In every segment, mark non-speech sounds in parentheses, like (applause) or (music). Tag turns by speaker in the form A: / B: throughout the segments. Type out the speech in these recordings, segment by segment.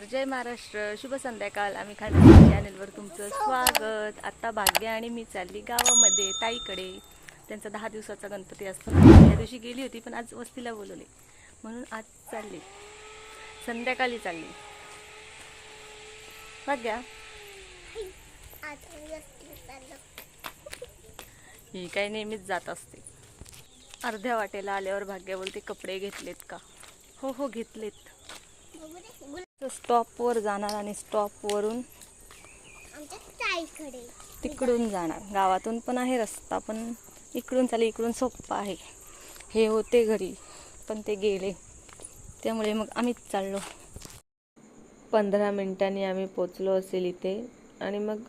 A: नमस्कार. जय महाराष्ट्र. शुभ संध्याकाळ. आम्ही खांडे चॅनलवर तुमचं स्वागत. आता भाग्य आणि मी चालली गावामध्ये ताईकडे. त्यांचा दहा दिवसाचा गणपती असतो. त्या दिवशी गेली होती पण आज वस्तीला बोलवले. म्हणून आज चालली. संध्याकाळी चालली. भाग्या. ही काही नेहमीच जात असते. अर्ध्या वाटेला आल्यावर भाग्या बोलते कपडे घेतलेत का? हो हो घेतलेत. स्टॉपवर जाणार आणि स्टॉपवरून तिकडून जाणार. गावातून पण आहे रस्ता पण इकडून चालेल इकडून सोप्पा आहे. हे होते घरी पण ते गेले. त्यामुळे मग आम्हीच चाललो. पंधरा मिनिटांनी आम्ही पोचलो असेल इथे. आणि मग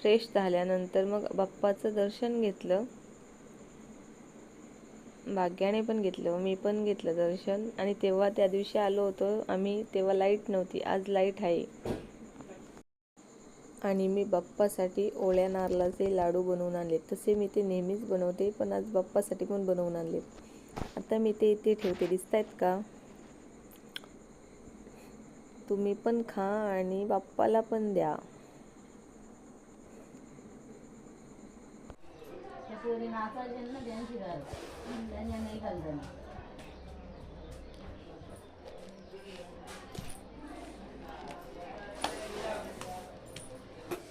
A: फ्रेश झाल्यानंतर मग बाप्पाचं दर्शन घेतलं. भाग्याने पण घेतलं मी पण घेतलं दर्शन. आणि तेव्हा त्या दिवशी आलो होतो आम्ही तेव्हा लाइट नव्हती आज लाइट आहे. आणि मी बाप्पासाठी ओळ्या नारळाचे लाडू बनवून आणले. तसे मी ते नेहमीच बनवते पण आज बाप्पासाठी पण बनवून आणले. आता मी ते इथे ठेवते दिसत आहेत का? तुम्ही पण खा आणि बाप्पाला पण द्या.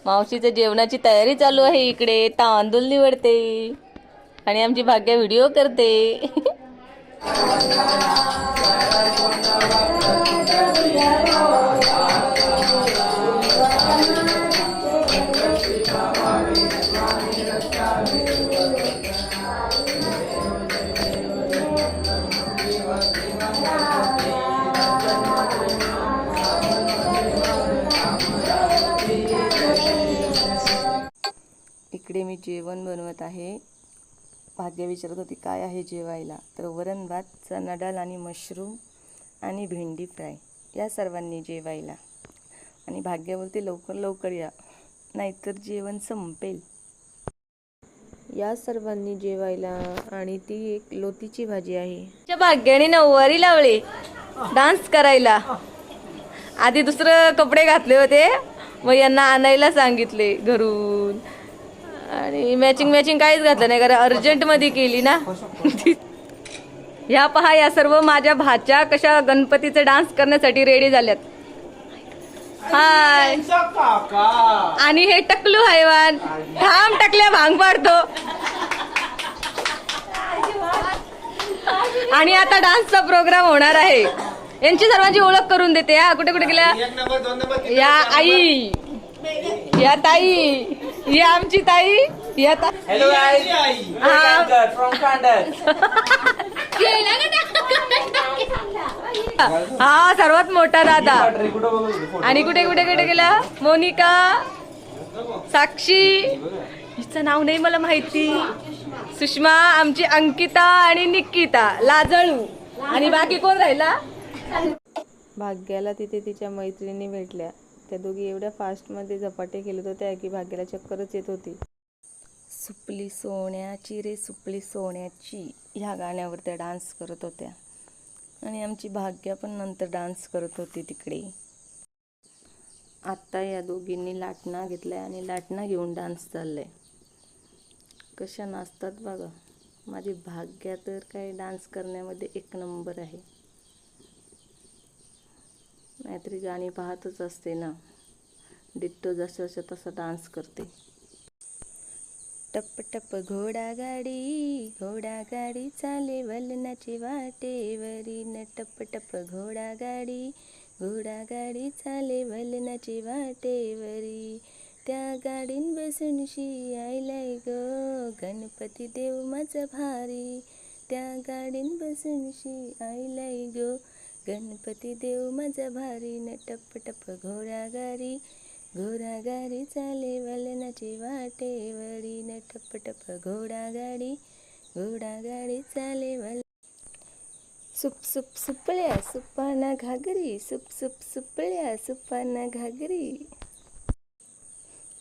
A: मावशीच्या जेवणाची तयारी चालू आहे इकडे. तांदूळ निवडते. आणि आमची भाग्या व्हिडिओ करते. (laughs) इकडे मी जेवण बनवत आहे. भाग्य विचारत होती काय आहे जेवायला? तर वरण भात चना डाळ आणि मशरूम आणि भेंडी फ्राय या सर्वांनी जेवायला. आणि भाग्य बोलते लवकर लवकर या नाहीतर जेवण संपेल. या सर्वांनी जेवायला आणि ती एक लोतीची भाजी आहे. भाग्याने नऊवारी लावले. डान्स करायला. आधी दुसरं कपडे घातले होते. मग यांना आणायला सांगितले घरून. आणि मॅचिंग मॅचिंग काहीच घातलं नाही कारण अर्जंटमध्ये केली ना. ह्या पहा या सर्व माझ्या भाच्या कशा गणपतीचे डान्स करण्यासाठी रेडी झाल्यात. हाय आणि हे टकलू हैवान. ठाम टकल्या भांग पाडतो. आणि आता डान्सचा प्रोग्राम होणार आहे. यांची सर्वांची ओळख करून देते हा. कुठे कुठे गेल्या? या आई. या ताई. या आमची ताई या ता
B: Hello guys, I'm. Anchor from Kandas. (laughs)
A: हा सर्वात मोठा दादा. आणि कुठे कुठे कुठे गेला? मोनिका साक्षी. हिचं नाव नाही मला माहिती. सुषमा आमची अंकिता आणि निकिता लाजळू. आणि बाकी कोण राहिला? भाग्याला तिथे तिच्या मैत्रिणी भेटल्या. त्या दोघी एवढ्या फास्टमध्ये झपाटे खेळत होत्या की भाग्याला चक्करच येत होती. सुपली सोन्याची रे सुपली सोन्याची. ह्या गाण्यावर त्या डान्स करत होत्या. आणि आमची भाग्या पण नंतर डान्स करत होती तिकडे. आत्ता या दोघींनी लाटणा घेतलाय आणि लाटणा घेऊन डान्स चाललाय. कशा नाचतात बघा. माझी भाग्या तर काय डान्स करण्यामध्ये एक नंबर आहे. नाहीतरी गाणी पाहतच असते ना. डिट्टो जसं जसं तसं डान्स करते. टप टप घोडा गाडी घोडा गाडी चाले वलनाची वाटेवरी न टप टप घोडा गाडी घोडा गाडी चाले वलनाची वाटेवरी त्या गाडीन बसून शी आयलाय ग गणपती देव माझा भारी. त्या गाडीन बसून शी आयलाय ग गणपती देव माझा भारी न टप टप घोडा गाडी घोडा गाडी चाले वलनाची वाटेवरी न टप टप घोडा गाडी घोडा गाडी चाले वल सुप सुप सुपळ्या सुपाना घागरी. सुप सुप सुपळ्या सुपाना घागरी.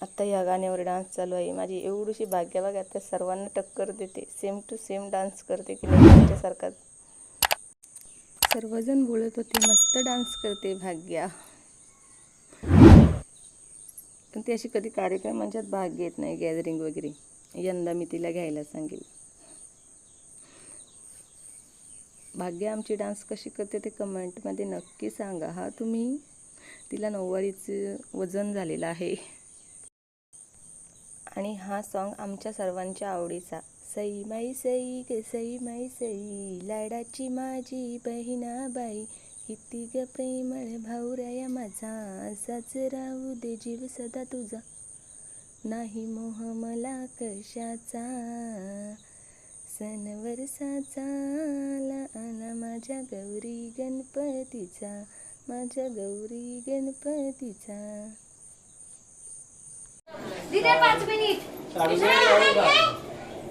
A: आता या गाण्यावर डान्स चालू आहे. माझी एवढीशी भाग्या बघा आता सर्वांना टक्कर देते. सेम टू सेम डान्स करते की नाही त्यांच्यासारखाच. सर्वजण बोलत होते मस्त डान्स करते भाग्या. पण ती अशी कधी कार्यक्रमांच्यात भाग घेत नाही गॅदरिंग वगैरे. यंदा मी तिला घ्यायला सांगेल. भाग्य आमची डान्स कशी करते ते कमेंटमध्ये नक्की सांगा. हा तुम्ही? तिला नऊवारीचं वजन झालेलं आहे. आणि हा सॉन्ग आमच्या सर्वांच्या आवडीचा. सई माई सई ग सई माई सई लाडाची माझी बहिणाबाई किती ग प्रेमळ भाऊराया माझा असाच राहू दे जीव सदा तुझा. नाही मोह मला कशाचा सणवर साचाला आला माझ्या गौरी गणपतीचा माझ्या गौरी गणपतीचा.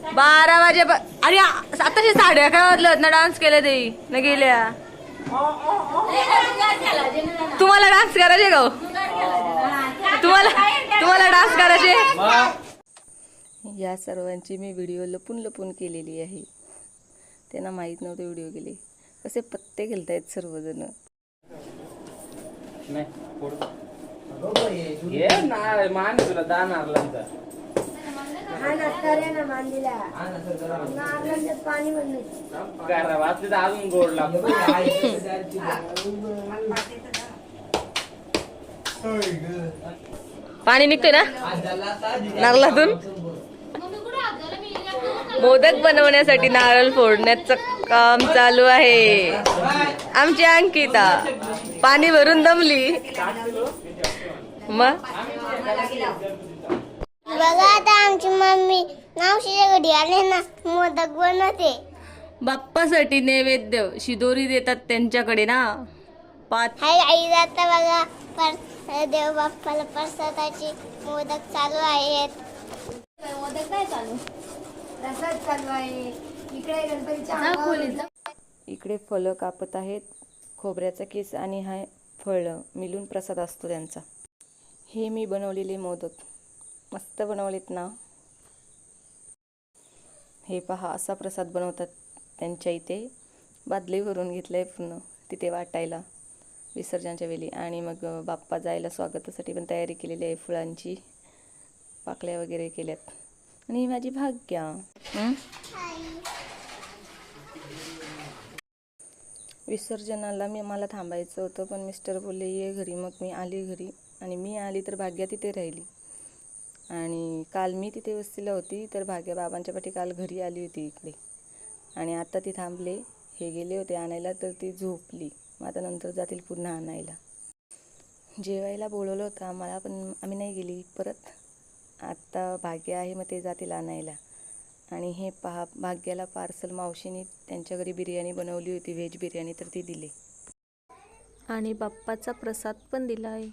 A: बारा वाजे अरे आताशी साडे अकरा वाजलं ना डान्स केले ते. न गेल्या तुम्हाला डान्स करायचे का हो? तुम्हाला तुम्हाला डान्स करायचे? या सर्वांची मी व्हिडिओ लपून लपून केलेली आहे. त्यांना माहीत नव्हते व्हिडिओ केले. कसे पत्ते खेळतायत सर्वजण.
B: नाही मान तुला दहा नारळांचा करा वाचले तर अजून गोड लागतो.
A: पाणी निघतोय ना? नारळातून? मोदक बनवण्यासाठी नारळ फोडण्याचं काम चालू आहे. आमची अंकिता पाणी भरून दमली. मग?
C: बघा आता आमची मम्मी मावशीच्या घरी आले ना मोदक बनवते.
A: बाप्पासाठी नैवेद्य शिदोरी देतात त्यांच्याकडे ना. पाच
C: हाय आई जाता बघा पर देव बाप्पाला प्रसादाची मोदक चालू आहेत. मोदक काय चालू. प्रसाद चालू आहे. इकडे गणपतीच्या
A: इकडे फळं कापत आहेत. खोबऱ्याचा केस आणि हा फळं. मिळून प्रसाद असतो त्यांचा. हे मी बनवलेले मोदक. मस्त बनवलेत ना. हे पहा असा प्रसाद बनवतात त्यांच्या इथे. बादली भरून घेतलं आहे पूर्ण तिथे वाटायला विसर्जनाच्या वेळी. आणि मग बाप्पा जायला स्वागतासाठी पण तयारी केलेली आहे फुलांची पाकळ्या वगैरे केल्यात. आणि ही माझी भाग्या. विसर्जनाला मी मला थांबायचं होतं पण मिस्टर बोलले ये घरी. मग मी आली घरी. आणि मी आली तर भाग्या तिथे राहिली. आणि काल मी तिथे वस्तीला होती तर भाग्या बाबांच्या पाठी काल घरी आली होती इकडे. आणि आत्ता ती थांबले हे गेले होते आणायला तर ती झोपली. मग आता नंतर जातील पुन्हा आणायला. जेवायला बोलवलं होतं आम्हाला पण आम्ही नाही गेली. परत आत्ता भाग्य आहे मग ते जातील आणायला. आणि हे पहा भाग्याला पार्सल मावशीने त्यांच्या घरी बिर्याणी बनवली होती व्हेज बिर्याणी तर ती दिली. आणि बाप्पाचा प्रसाद पण दिला आहे.